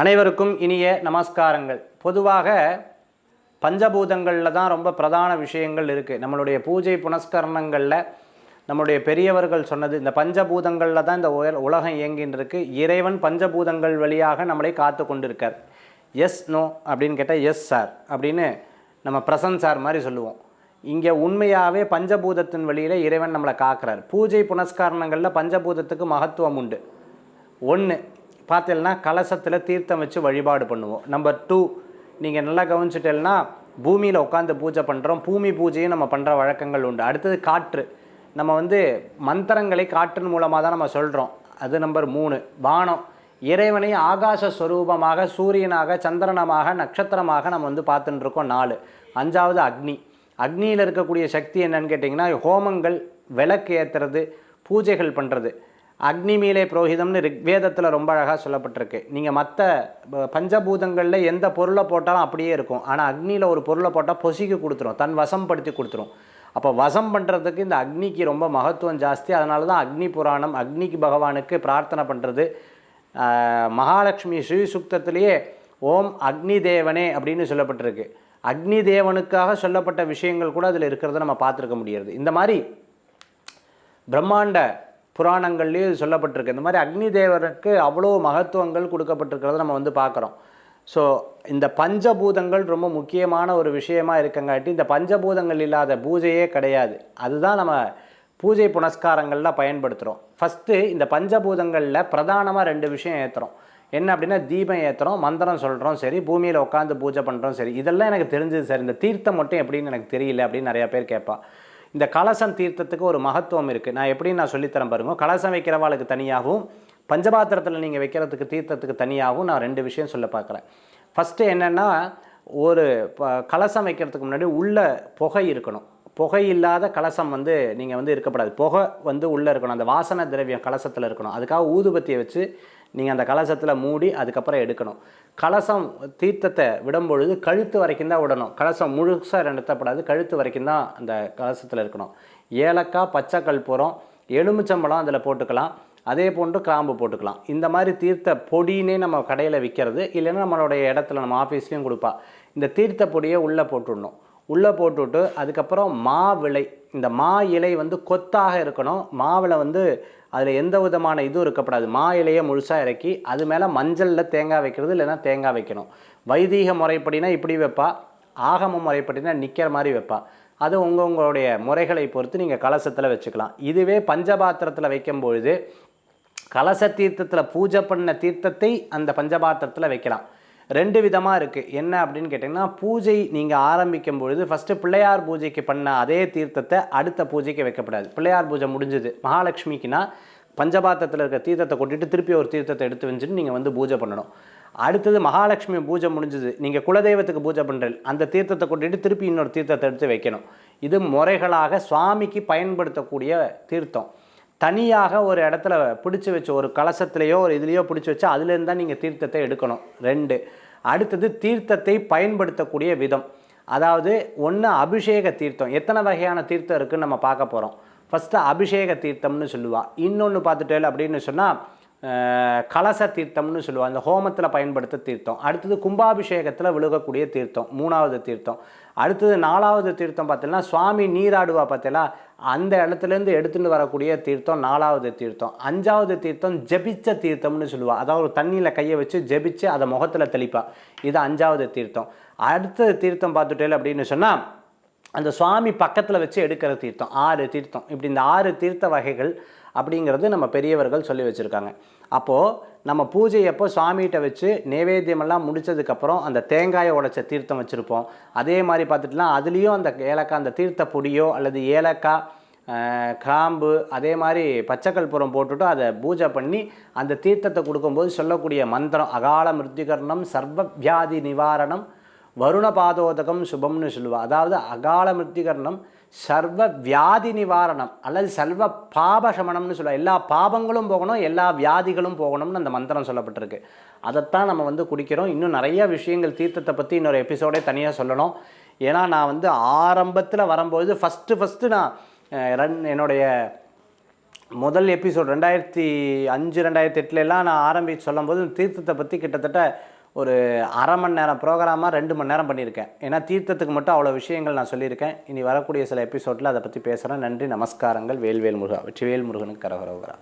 அனைவருக்கும் இனிய நமஸ்காரங்கள். பொதுவாக பஞ்சபூதங்களில் தான் ரொம்ப பிரதான விஷயங்கள் இருக்குது நம்மளுடைய பூஜை புனஸ்கரணங்களில் நம்மளுடைய பெரியவர்கள் சொன்னது இந்த பஞ்சபூதங்களில் தான் இந்த உயர் உலகம் இயங்கின்னு இருக்கு இறைவன் பஞ்சபூதங்கள் வழியாக நம்மளை காத்து கொண்டிருக்கார். எஸ் நோ அப்படின்னு கேட்டால் எஸ் சார் அப்படின்னு நம்ம பிரசன் சார் மாதிரி சொல்லுவோம். இங்கே உண்மையாகவே பஞ்சபூதத்தின் வழியில் இறைவன் நம்மளை காக்கிறார். பூஜை புனஸ்காரணங்களில் பஞ்சபூதத்துக்கு மகத்துவம் உண்டு. ஒன்று பார்த்தீங்கன்னா கலசத்தில் தீர்த்தம் வச்சு வழிபாடு பண்ணுவோம். நம்பர் டூ நீங்கள் நல்லா கவனிச்சிட்டேன்னா பூமியில் உட்காந்து பூஜை பண்ணுறோம் பூமி பூஜையும் நம்ம பண்ணுற வழக்கங்கள் உண்டு. அடுத்தது காற்று. நம்ம வந்து மந்திரங்களை காற்றின் மூலமாக தான் நம்ம சொல்கிறோம் அது நம்பர் மூணு. வானம். இறைவனை ஆகாச ஸ்வரூபமாக சூரியனாக சந்திரனமாக நட்சத்திரமாக நம்ம வந்து பார்த்துட்டுருக்கோம் நாலு. அஞ்சாவது அக்னி. அக்னியில் இருக்கக்கூடிய சக்தி என்னன்னு கேட்டிங்கன்னா ஹோமங்கள் விளக்கு ஏற்றுறது பூஜைகள் பண்ணுறது அக்னிமீலே புரோஹிதம்னு ரிக்வேதத்தில் ரொம்ப அழகாக சொல்லப்பட்டிருக்கு. நீங்கள் மற்ற பஞ்சபூதங்களில் எந்த பொருளை போட்டாலும் அப்படியே இருக்கும். ஆனால் அக்னியில் ஒரு பொருளை போட்டால் பொசிக்கு கொடுத்துரும். தன் வசம்படுத்தி கொடுத்துரும். அப்போ வசம் பண்ணுறதுக்கு இந்த அக்னிக்கு ரொம்ப மகத்துவம் ஜாஸ்தி. அதனால தான் அக்னி புராணம் அக்னிக்கு பகவானுக்கு பிரார்த்தனை பண்ணுறது மகாலட்சுமி ஸ்ரீ சுக்தத்திலேயே ஓம் அக்னி தேவனே அப்படின்னு சொல்லப்பட்டிருக்கு. அக்னி தேவனுக்காக சொல்லப்பட்ட விஷயங்கள் கூட அதில் இருக்கிறத நம்ம பார்த்துருக்க முடியாது இந்த மாதிரி பிரம்மாண்ட புராணங்கள்லேயும் சொல்லப்பட்டிருக்கு. இந்த மாதிரி அக்னி தேவருக்கு அவ்வளோ மகத்துவங்கள் கொடுக்கப்பட்டிருக்கிறத நம்ம வந்து பார்க்குறோம். ஸோ இந்த பஞ்சபூதங்கள் ரொம்ப முக்கியமான ஒரு விஷயமா இருக்கங்காட்டி இந்த பஞ்சபூதங்கள் இல்லாத பூஜையே கிடையாது. அதுதான் நம்ம பூஜை புனஸ்காரங்களில் பயன்படுத்துகிறோம் ஃபஸ்ட்டு இந்த பஞ்சபூதங்களில் பிரதானமாக ரெண்டு விஷயம் ஏற்றுறோம் என்ன அப்படின்னா தீபம் ஏற்றுறோம் மந்திரம் சொல்கிறோம் சரி பூமியில் உட்காந்து பூஜை பண்ணுறோம் சரி. இதெல்லாம் எனக்கு தெரிஞ்சது சார். இந்த தீர்த்தம் மட்டும் எப்படின்னு எனக்கு தெரியல அப்படின்னு நிறையா பேர் கேட்பா. இந்த கலசம் தீர்த்தத்துக்கு ஒரு மகத்துவம் இருக்குது நான் எப்படி நான் சொல்லித்தரேன் பாருங்க. கலசம் வைக்கிறவாளுக்கு தனியாகவும் பஞ்சபாத்திரத்தில் நீங்கள் வைக்கிறதுக்கு தீர்த்தத்துக்கு தனியாகவும் நான் ரெண்டு விஷயம் சொல்ல பார்க்குறேன். ஃபஸ்ட்டு என்னென்னா ஒரு ப- கலசம் வைக்கிறதுக்கு முன்னாடி உள்ள புகை இருக்கணும். புகை இல்லாத கலசம் வந்து நீங்கள் வந்து இருக்கப்படாது புகை வந்து உள்ளே இருக்கணும். அந்த வாசனை திரவியம் கலசத்தில் இருக்கணும். அதுக்காக ஊதுபத்தியை வச்சு நீங்கள் அந்த கலசத்தில் மூடி அதுக்கப்புறம் எடுக்கணும். கலசம் தீர்த்தத்தை விடும்பொழுது கழுத்து வரைக்கும் தான் விடணும். கலசம் முழுசாக நிறுத்தப்படாது. கழுத்து வரைக்கும் தான் அந்த கலசத்தில் இருக்கணும். ஏலக்காய் பச்சை கற்பூரம் எலுமிச்சம்பழம் அதில் போட்டுக்கலாம். அதே போன்று கிராம்பு போட்டுக்கலாம். இந்த மாதிரி தீர்த்த பொடினே நம்ம கடையில் விற்கிறது இல்லைன்னா நம்மளுடைய இடத்துல நம்ம ஆஃபீஸ்லேயும் கொடுப்பா. இந்த தீர்த்த பொடியை உள்ளே போட்டுடணும். உள்ளே போட்டுவிட்டு அதுக்கப்புறம் மா விலை இந்த மா இலை வந்து கொத்தாக இருக்கணும். மாவில் வந்து அதில் எந்த விதமான இதுவும் இருக்கப்படாது. மா இலையை முழுசாக இறக்கி அது மேலே மஞ்சளில் தேங்காய் வைக்கிறது இல்லைன்னா தேங்காய் வைக்கணும். வைதீக முறைப்படினா இப்படி வைப்பா ஆகம முறைப்படினா நிற்கிற மாதிரி வைப்பா. அது உங்கள் உங்களுடைய முறைகளை பொறுத்து நீங்கள் கலசத்தில் வச்சுக்கலாம். இதுவே பஞ்சபாத்திரத்தில் வைக்கும்பொழுது கலச தீர்த்தத்தில் பூஜை பண்ண தீர்த்தத்தை அந்த பஞ்சபாத்திரத்தில் வைக்கலாம். ரெண்டு விதமாக இருக்குது என்ன அப்படின்னு கேட்டிங்கன்னா பூஜை நீங்கள் ஆரம்பிக்கும் பொழுது ஃபஸ்ட்டு பிள்ளையார் பூஜைக்கு பண்ண அதே தீர்த்தத்தை அடுத்த பூஜைக்கு வைக்கப்படாது. பிள்ளையார் பூஜை முடிஞ்சது. மகாலட்சுமிக்குன்னா பஞ்சபாத்தத்தில் இருக்க தீர்த்தத்தை கொட்டிட்டு திருப்பி ஒரு தீர்த்தத்தை எடுத்து வச்சுட்டு நீங்கள் வந்து பூஜை பண்ணணும். அடுத்தது மகாலட்சுமி பூஜை முடிஞ்சது. நீங்கள் குலதெய்வத்துக்கு பூஜை பண்ணுறீங்க அந்த தீர்த்தத்தை கொட்டிட்டு திருப்பி இன்னொரு தீர்த்தத்தை எடுத்து வைக்கணும். இது முறைகளாக சுவாமிக்கு பயன்படுத்தக்கூடிய தீர்த்தம். தனியாக ஒரு இடத்துல பிடிச்சி வச்சு ஒரு கலசத்துலேயோ ஒரு இதுலேயோ பிடிச்சி வச்சு அதுலேருந்து தான் நீங்கள் தீர்த்தத்தை எடுக்கணும். ரெண்டு. அடுத்தது தீர்த்தத்தை பயன்படுத்தக்கூடிய விதம். அதாவது ஒன்று அபிஷேக தீர்த்தம். எத்தனை வகையான தீர்த்தம் இருக்குதுன்னு நம்ம பார்க்க போகிறோம் ஃபஸ்ட்டு அபிஷேக தீர்த்தம்னு சொல்லுவாள் இன்னொன்று பார்த்துட்டேல் அப்படின்னு சொன்னால் கலச தீர்த்தம்னு சொல்லுவாள் அந்த ஹோமத்தில் பயன்படுத்த தீர்த்தம். அடுத்தது கும்பாபிஷேகத்தில் விழுகக்கூடிய தீர்த்தம் மூணாவது தீர்த்தம். அடுத்தது நாலாவது தீர்த்தம் பார்த்தீங்கன்னா சுவாமி நீராடுவா பார்த்தீங்களா? அந்த இடத்துலேருந்து எடுத்துகிட்டு வரக்கூடிய தீர்த்தம் நாலாவது தீர்த்தம். அஞ்சாவது தீர்த்தம் ஜபிச்ச தீர்த்தம்னு சொல்லுவாள் அதாவது ஒரு தண்ணியில் கையை வச்சு ஜபிச்சு அதை முகத்தில் தெளிப்பா. இது அஞ்சாவது தீர்த்தம். அடுத்த தீர்த்தம் பார்த்துட்டேல் அப்படின்னு சொன்னால் அந்த சுவாமி பக்கத்தில் வச்சு எடுக்கிற தீர்த்தம் ஆறு தீர்த்தம். இப்படி இந்த ஆறு தீர்த்த வகைகள் அப்படிங்கிறது நம்ம பெரியவர்கள் சொல்லி வச்சுருக்காங்க. அப்போது நம்ம பூஜை அப்போ சுவாமிகிட்ட வச்சு நைவேத்தியமெல்லாம் முடிச்சதுக்கப்புறம் அந்த தேங்காயை உடைச்ச தீர்த்தம் வச்சுருப்போம். அதே மாதிரி பார்த்துட்டுலாம் அதுலேயும் அந்த ஏலக்காய் அந்த தீர்த்த பொடியோ அல்லது ஏலக்காய் கிராம்பு அதே மாதிரி பச்சைக்கல்புரம் போட்டுட்டு அதை பூஜை பண்ணி அந்த தீர்த்தத்தை கொடுக்கும்போது சொல்லக்கூடிய மந்திரம் அகால மிருத்திகரணம் சர்வ வியாதி நிவாரணம் வருண பாதோதகம் சுபம்னு சொல்லுவா. அதாவது அகால மிருத்திகரணம் சர்வ வியாதி நிவாரணம் அல்லது சர்வ பாபசமனம்னு சொல்லுவா. எல்லா பாபங்களும் போகணும் எல்லா வியாதிகளும் போகணும்னு அந்த மந்திரம் சொல்லப்பட்டிருக்கு. அதைத்தான் நம்ம வந்து குடிக்கிறோம். இன்னும் நிறைய விஷயங்கள் தீர்த்தத்தை பற்றி இன்னொரு எபிசோடே தனியாக சொல்லணும். ஏன்னா நான் வந்து ஆரம்பத்தில் வரும்போது ஃபஸ்ட்டு ஃபஸ்ட்டு நான் ரன் என்னுடைய முதல் எபிசோட் ரெண்டாயிரத்தி அஞ்சு ரெண்டாயிரத்தி எட்டுலலாம் நான் ஆரம்பித்து சொல்லும்போது தீர்த்தத்தை பற்றி கிட்டத்தட்ட ஒரு அரை மணி நேரம் ப்ரோக்ராமாக ரெண்டு மணி நேரம் பண்ணியிருக்கேன். ஏன்னா தீர்த்தத்துக்கு மட்டும் அவ்வளோ விஷயங்கள் நான் சொல்லியிருக்கேன். இனி வரக்கூடிய சில எபிசோடில் அதை பற்றி பேசுகிறேன் நன்றி நமஸ்காரங்கள். வேல்வேல் முருகா வெற்றிவேல் முருகனுக்கு கரகரோகரா